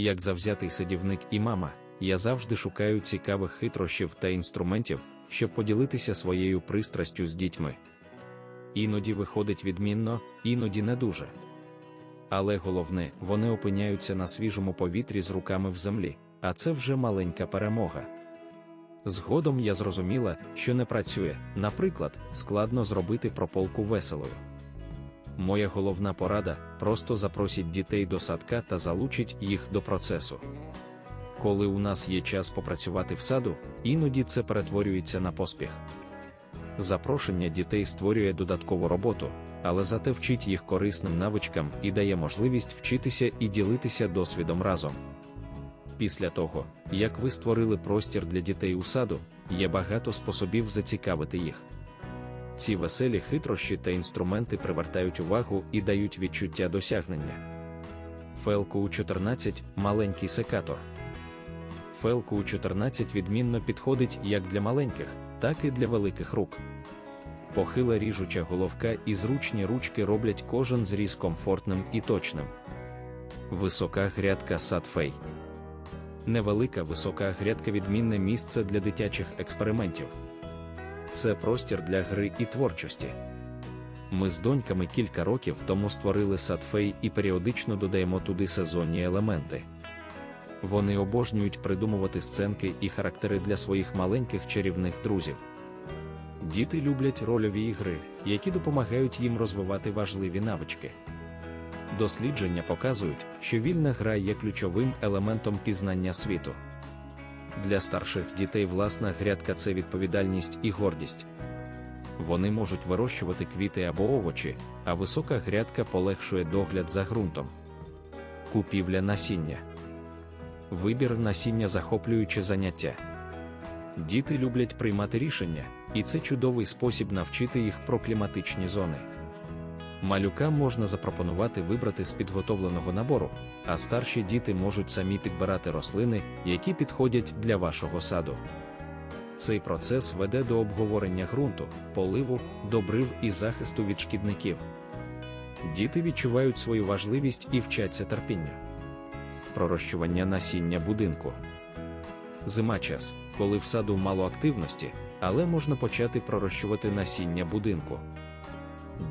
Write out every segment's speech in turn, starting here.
Як завзятий садівник і мама, я завжди шукаю цікавих хитрощів та інструментів, щоб поділитися своєю пристрастю з дітьми. Іноді виходить відмінно, іноді не дуже. Але головне, вони опиняються на свіжому повітрі з руками в землі, а це вже маленька перемога. Згодом я зрозуміла, що не працює, наприклад, складно зробити прополку веселою. Моя головна порада просто запросіть дітей до садка та залучить їх до процесу. Коли у нас є час попрацювати в саду, іноді це перетворюється на поспіх. Запрошення дітей створює додаткову роботу, але зате вчить їх корисним навичкам і дає можливість вчитися і ділитися досвідом разом. Після того, як ви створили простір для дітей у саду, є багато способів зацікавити їх. Ці веселі хитрощі та інструменти привертають увагу і дають відчуття досягнення. Фелку 14 маленький секатор. Фелку 14 відмінно підходить як для маленьких, так і для великих рук. Похила ріжуча головка і зручні ручки роблять кожен зріз комфортним і точним. Висока грядка садфей. Невелика висока грядка відмінне місце для дитячих експериментів. Це простір для гри і творчості. Ми з доньками кілька років тому створили садфей і періодично додаємо туди сезонні елементи. Вони обожнюють придумувати сценки і характери для своїх маленьких чарівних друзів. Діти люблять рольові ігри, які допомагають їм розвивати важливі навички. Дослідження показують, що вільна гра є ключовим елементом пізнання світу. Для старших дітей власна грядка це відповідальність і гордість. Вони можуть вирощувати квіти або овочі, а висока грядка полегшує догляд за ґрунтом. Купівля насіння. Вибір насіння захоплююче заняття. Діти люблять приймати рішення, і це чудовий спосіб навчити їх про кліматичні зони. Малюкам можна запропонувати вибрати з підготовленого набору, а старші діти можуть самі підбирати рослини, які підходять для вашого саду. Цей процес веде до обговорення ґрунту, поливу, добрив і захисту від шкідників. Діти відчувають свою важливість і вчаться терпінню. Пророщування насіння будинку. Зима час, коли в саду мало активності, але можна почати пророщувати насіння будинку.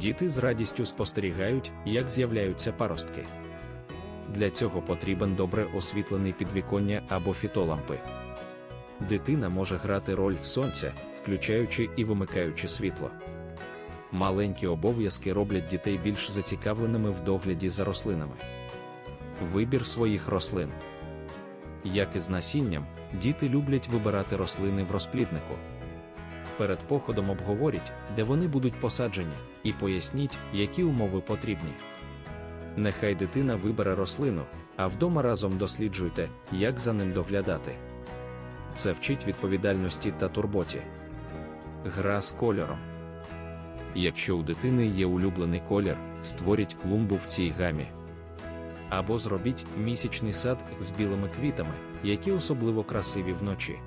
Діти з радістю спостерігають, як з'являються паростки. Для цього потрібен добре освітлений підвіконня або фітолампи. Дитина може грати роль сонця, включаючи і вимикаючи світло. Маленькі обов'язки роблять дітей більш зацікавленими в догляді за рослинами. Вибір своїх рослин. Як і з насінням, діти люблять вибирати рослини в розпліднику. Перед походом обговоріть, де вони будуть посаджені, і поясніть, які умови потрібні. Нехай дитина вибере рослину, а вдома разом досліджуйте, як за ним доглядати. Це вчить відповідальності та турботі. Гра з кольором. Якщо у дитини є улюблений колір, створіть клумбу в цій гамі. Або зробіть місячний сад з білими квітами, які особливо красиві вночі.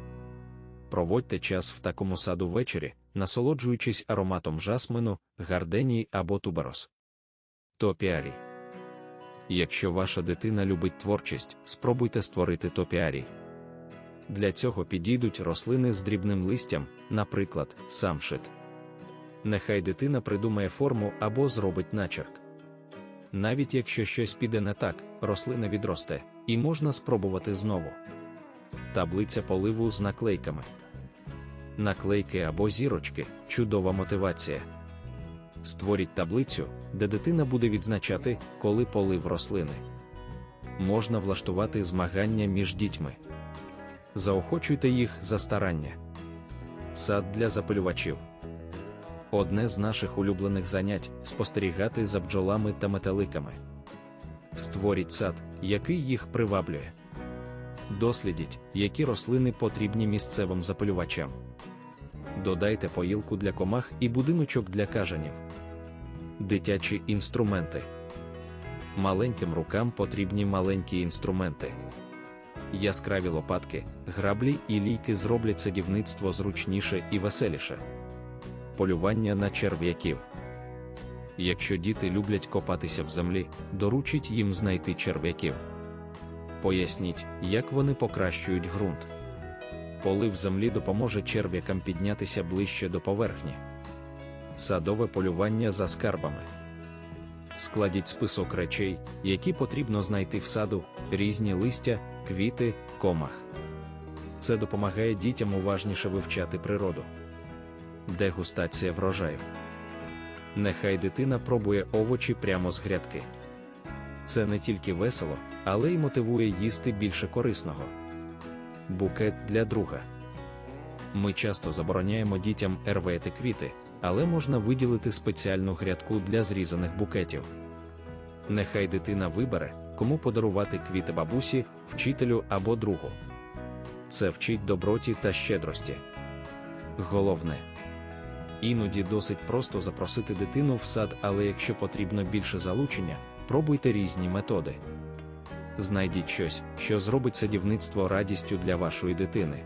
Проводьте час в такому саду ввечері, насолоджуючись ароматом жасмину, гарденії або туберос. Якщо ваша дитина любить творчість, спробуйте створити топіарій. Для цього підійдуть рослини з дрібним листям, наприклад, самшит. Нехай дитина придумає форму або зробить начерк. Навіть якщо щось піде не так, рослина відросте, і можна спробувати знову. Таблиця поливу з наклейками. Наклейки або зірочки чудова мотивація. Створіть таблицю, де дитина буде відзначати, коли полив рослини. Можна влаштувати змагання між дітьми. Заохочуйте їх за старання. Сад для запилювачів. Одне з наших улюблених занять спостерігати за бджолами та метеликами. Створіть сад, який їх приваблює. Дослідіть, які рослини потрібні місцевим запилювачам. Додайте поїлку для комах і будиночок для кажанів. Дитячі інструменти. Маленьким рукам потрібні маленькі інструменти. Яскраві лопатки, граблі і лійки зроблять садівництво зручніше і веселіше. Полювання на черв'яків. Якщо діти люблять копатися в землі, доручіть їм знайти черв'яків. Поясніть, як вони покращують ґрунт. Полив землі допоможе черв'якам піднятися ближче до поверхні. Садове полювання за скарбами. Складіть список речей, які потрібно знайти в саду, різні листя, квіти, комах. Це допомагає дітям уважніше вивчати природу. Дегустація врожаю. Нехай дитина пробує овочі прямо з грядки. Це не тільки весело, але й мотивує їсти більше корисного. Букет для друга. Ми часто забороняємо дітям рвати квіти, але можна виділити спеціальну грядку для зрізаних букетів. Нехай дитина вибере, кому подарувати квіти бабусі, вчителю або другу. Це вчить доброті та щедрості. Головне. Іноді досить просто запросити дитину в сад, але якщо потрібно більше залучення, пробуйте різні методи. Знайдіть щось, що зробить садівництво радістю для вашої дитини.